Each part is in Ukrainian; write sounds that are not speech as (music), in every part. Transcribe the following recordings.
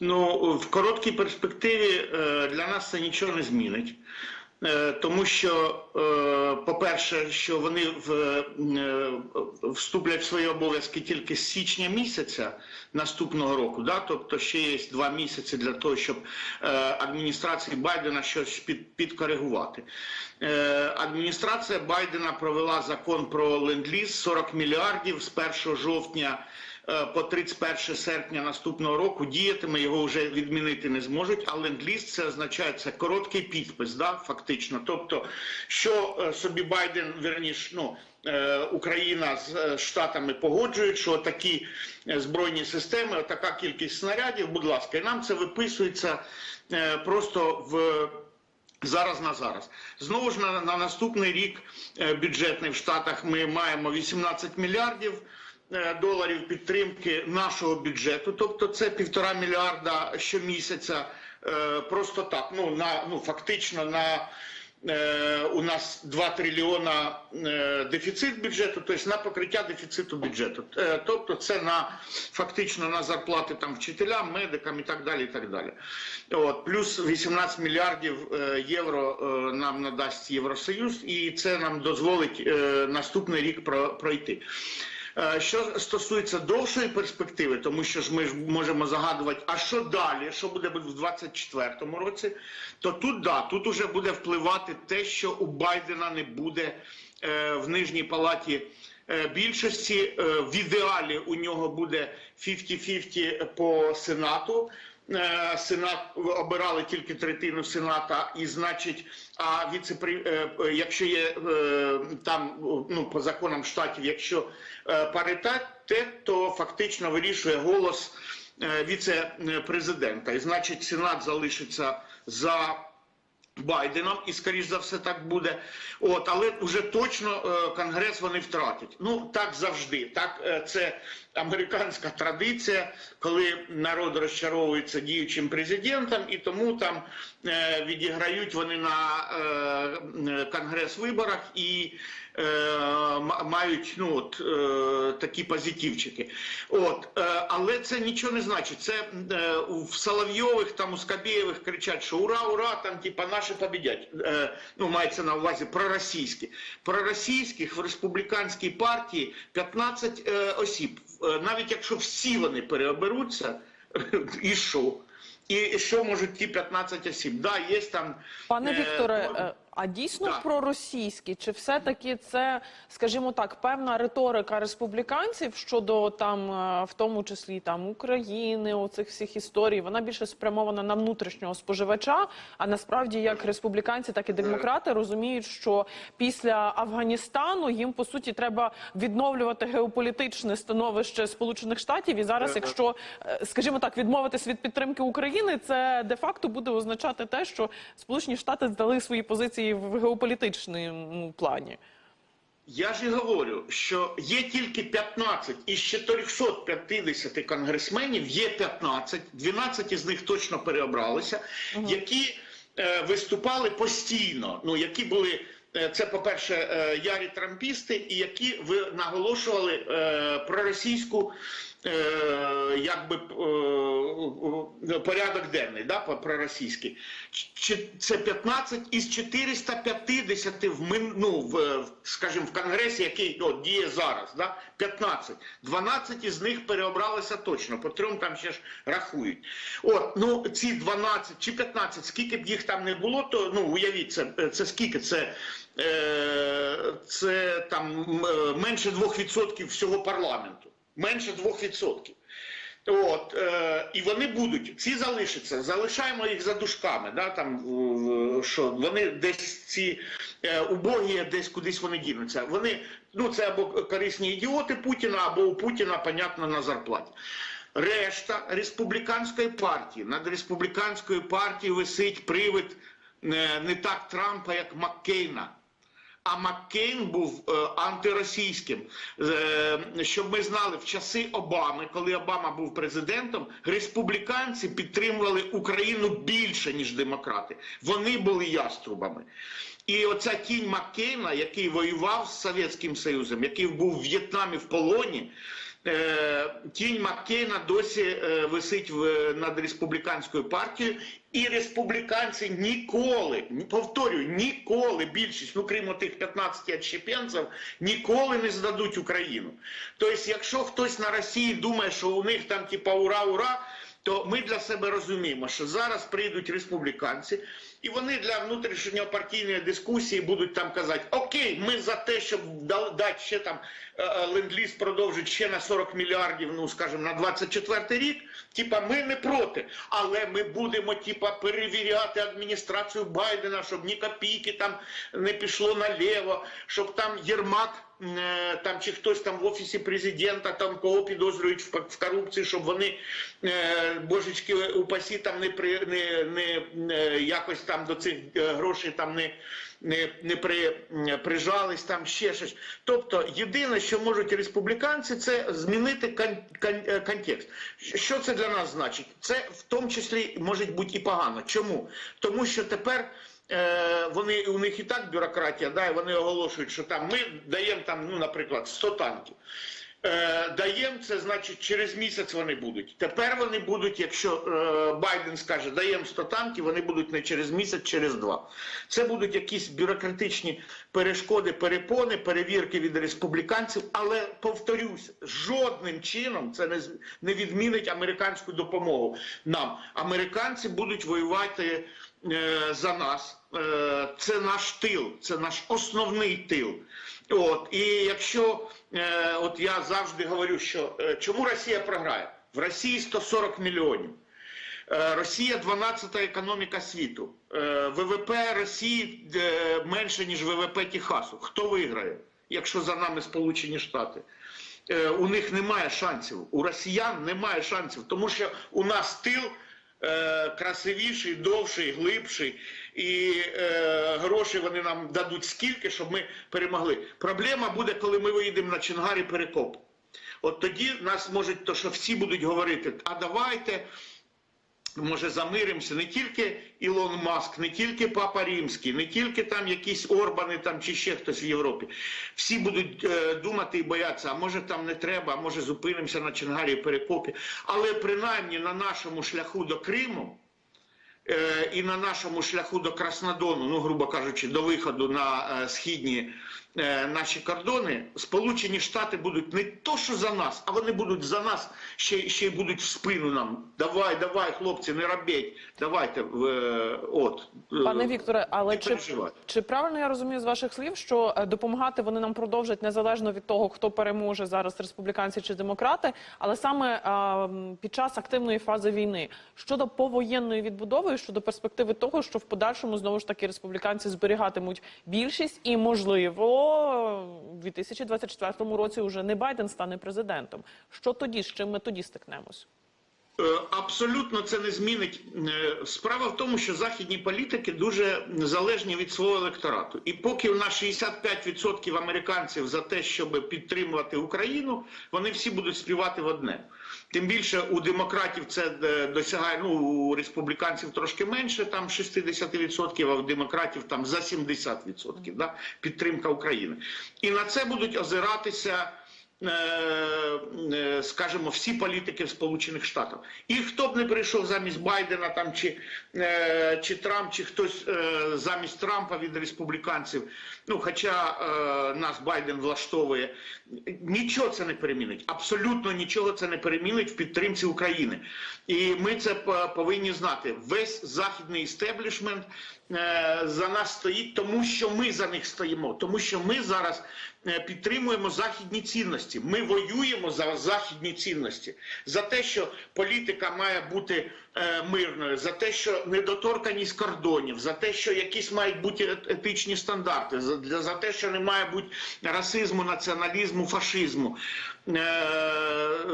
Ну, в короткій перспективі е, для нас це нічого не змінить. Е, Тому що, е, по-перше, що вони вступлять в свої обов'язки тільки з січня місяця наступного року, да? тобто ще є два місяці для того, щоб адміністрації Байдена щось під, підкоригувати. Адміністрація Байдена провела закон про ленд-ліз 40 мільярдів з 1 жовтня по 31 серпня наступного року діятиме, його вже відмінити не зможуть. А ленд-ліз це означає це короткий підпис, да, фактично. Тобто, що е, собі Байден, верніш, ну. е, Україна з е, Штатами погоджують, що такі е, збройні системи, така кількість снарядів, будь ласка, і нам це виписується е, просто в Зараз на зараз. Знову ж на, на наступний рік е, бюджетний в Штатах ми маємо 18 мільярдів е, доларів підтримки нашого бюджету. Тобто це півтора мільярда щомісяця. е, Просто так. Ну на ну фактично на е, у нас 2 трильйона е, дефіцит бюджету, тобто на покриття дефіциту бюджету. Е, Тобто це на фактично на зарплати там вчителям, медикам і так далі. І так далі. От, плюс 18 мільярдів е, євро е, нам надасть Євросоюз, і це нам дозволить е, наступний рік про- пройти. Е, Що стосується довшої перспективи, тому що ж ми ж можемо загадувати, а що далі, що буде в 24-му році, то тут да, тут уже буде впливати те, що у Байдена не буде е, в нижній палаті е, більшості. В ідеалі у нього буде 50-50 по сенату. Е, Сенат обирали тільки третину сената, і значить, а віцепри, е, е, якщо є там ну по законам штатів, якщо паритет, то фактично вирішує голос віце-президента. І значить, сенат залишиться за. Байденом, і скоріш за все так буде. От, але вже точно е, конгрес вони втратять. Ну так завжди. Так е, це американська традиція, коли народ розчаровується діючим президентом, і тому там е, відіграють вони на е, конгрес-виборах і мають ну от е, такі позитивчики. От, е, але це нічого не значить. Це е, в Соловйових там у Скабєєвих кричать, що ура, ура, там типа наші побідять. Е, ну мається на увазі проросійські. Проросійських в республіканській партії 15 е, осіб. Е, навіть якщо всі вони переоберуться, (laughs) і що? І що можуть ті 15 осіб? Да, є там Пане е, Вікторе, е, а дійсно так. проросійські? Чи все-таки це, скажімо так, певна риторика республіканців щодо там, е, в тому числі там України, оцих всіх історій, вона більше спрямована на внутрішнього споживача. А насправді, як республіканці, так і демократи розуміють, що після Афганістану їм по суті треба відновлювати геополітичне становище Сполучених Штатів. І зараз, якщо е, скажімо так, відмовитись від підтримки України, це де-факто буде означати те, що Сполучені Штати здали свої позиції в геополітичному плані. Я ж і говорю, що є тільки 15 із 450 конгресменів, є 15, 12 із них точно переобралися, які е, виступали постійно. Ну, які були, е, це, по-перше, е, ярі трампісти, і які ви наголошували е, проросійську. Е, якби е, порядок денний, да, проросійський. Це 15 із 450 в ну, в, скажімо, в Конгресі, який от, діє зараз, да, 15. 12 із них переобралися точно, по трьом там ще ж рахують. От, ну, ці 12 чи 15, скільки б їх там не було, то ну, уявіть, це, це скільки? Це, е, це там е, менше 2% всього парламенту. Менше 2%. От, е, і вони будуть, ці залишаться, залишаємо їх за дужками, да, там, е, що вони десь ці е, убогі, десь кудись вони дінуться. Вони, ну, це або корисні ідіоти Путіна, або у Путіна, понятно, на зарплаті. Решта республіканської партії, над республіканською партією висить привид е, не так Трампа, як Маккейна. А Маккейн був е, антиросійським. Е, щоб ми знали, в часи Обами, коли Обама був президентом, республіканці підтримували Україну більше, ніж демократи. Вони були яструбами. І оця тінь Маккейна, який воював з Совєтським Союзом, який був в В'єтнамі в полоні, тінь Маккейна досі е, висить в, над республіканською партією, і республіканці ніколи, ні- повторюю, ніколи більшість, ну крім тих 15 відщепенців, ніколи не здадуть Україну. Тобто, якщо хтось на Росії думає, що у них там типа ура, ура, то ми для себе розуміємо, що зараз прийдуть республіканці, і вони для внутрішньопартійної дискусії будуть там казати: Окей, ми за те, щоб дати ще там е, е, ленд-ліз продовжить ще на 40 мільярдів, ну скажімо, на 24 рік. Типа, ми не проти, але ми будемо типа перевіряти адміністрацію Байдена, щоб ні копійки там не пішло наліво, щоб там Єрмак. е, Там чи хтось там в офісі президента, там кого підозрюють в, в корупції, щоб вони божечки упасі там не при не, не якось там до цих е, грошей там не, не, не при, прижались, там ще щось. Тобто, єдине, що можуть республіканці, це змінити кон, кон, е, контекст. Що це для нас значить? Це в тому числі може бути і погано. Чому? Тому що тепер. Е, вони у них і так бюрократія, да, і вони оголошують, що там ми даємо там, ну, наприклад, 100 танків. Е, даємо це, значить, через місяць вони будуть. Тепер вони будуть, якщо е, Байден скаже, даємо 100 танків, вони будуть не через місяць, через два. Це будуть якісь бюрократичні перешкоди, перепони, перевірки від республіканців. Але повторюсь, жодним чином це не, не відмінить американську допомогу нам. Американці будуть воювати е, за нас. Е, це наш тил, це наш основний тил. От і якщо е, от я завжди говорю, що е, чому Росія програє? В Росії 140 мільйонів. Росія 12-та економіка світу. ВВП Росії менше, ніж ВВП Техасу. Хто виграє, якщо за нами Сполучені Штати? У них немає шансів. У росіян немає шансів, тому що у нас тил красивіший, довший, глибший, і е, гроші вони нам дадуть скільки, щоб ми перемогли. Проблема буде, коли ми виїдемо на Чингарі Перекоп. От тоді нас можуть, то що всі будуть говорити, а давайте. Може, замиримося не тільки Ілон Маск, не тільки Папа Римський, не тільки там якісь Орбани там чи ще хтось в Європі. Всі будуть е, думати і боятися, а може там не треба, а може зупинимося на Чингарі Перекопі. Але принаймні на нашому шляху до Криму і на нашому шляху до Краснодону, ну, грубо кажучи, до виходу на е, східні е, наші кордони, Сполучені Штати будуть не то, що за нас, а вони будуть за нас ще, ще й будуть в спину нам. Давай, давай, хлопці, не робіть, давайте е, от. е, Пане Вікторе, але чи, чи правильно я розумію з ваших слів, що е, допомагати вони нам продовжать незалежно від того, хто переможе зараз республіканці чи демократи, але саме е, м, під час активної фази війни щодо повоєнної відбудови, і щодо перспективи того, що в подальшому знову ж таки республіканці зберігатимуть більшість, і можливо в 2024 році вже не Байден стане президентом. Що тоді з чим ми тоді стикнемось? Е, Абсолютно це не змінить. Е, Справа в тому, що західні політики дуже залежні від свого електорату. І поки у нас 65% американців за те, щоб підтримувати Україну, вони всі будуть співати в одне. Тим більше у демократів це е, досягає, ну у республіканців трошки менше, там 60%, а у демократів там за 70% да, підтримка України. І на це будуть озиратися скажімо, всі політики в Сполучених Штатах. І хто б не прийшов замість Байдена там чи, е, чи Трамп, чи хтось е, замість Трампа від республіканців, ну хоча е, нас Байден влаштовує, нічого це не перемінить. Абсолютно нічого це не перемінить в підтримці України. І ми це повинні знати. Весь західний істеблішмент е, за нас стоїть, тому що ми за них стоїмо, тому що ми зараз е, підтримуємо західні цінності. Ми воюємо за західні цінності, за те, що політика має бути е, мирною, за те, що недоторканість кордонів, за те, що якісь мають бути етичні стандарти, за, за те, що не має бути расизму, націоналізму, фашизму. Е,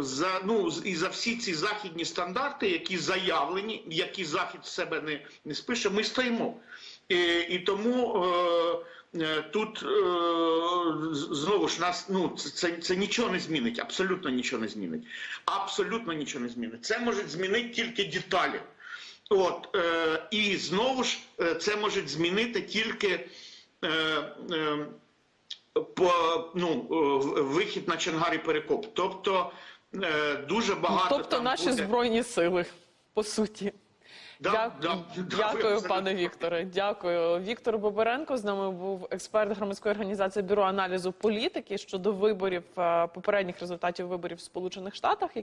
за, ну, і за всі ці західні стандарти, які заявлені, які Захід в себе не, не спише, ми стоїмо. І, і тому е, е, тут е, знову ж нас ну це, це, нічого не змінить, абсолютно нічого не змінить. Абсолютно нічого не змінить. Це може змінити тільки деталі. От е, і знову ж е, це може змінити тільки. Е, е, по ну е, вихід на Чангарі Перекоп. Тобто е, дуже багато тобто там наші буде... збройні сили, по суті. Да, да, Дякую, пане. Вікторе. Дякую. Віктор Боберенко з нами був експерт громадської організації бюро аналізу політики щодо виборів е, попередніх результатів виборів в Сполучених Штатах, які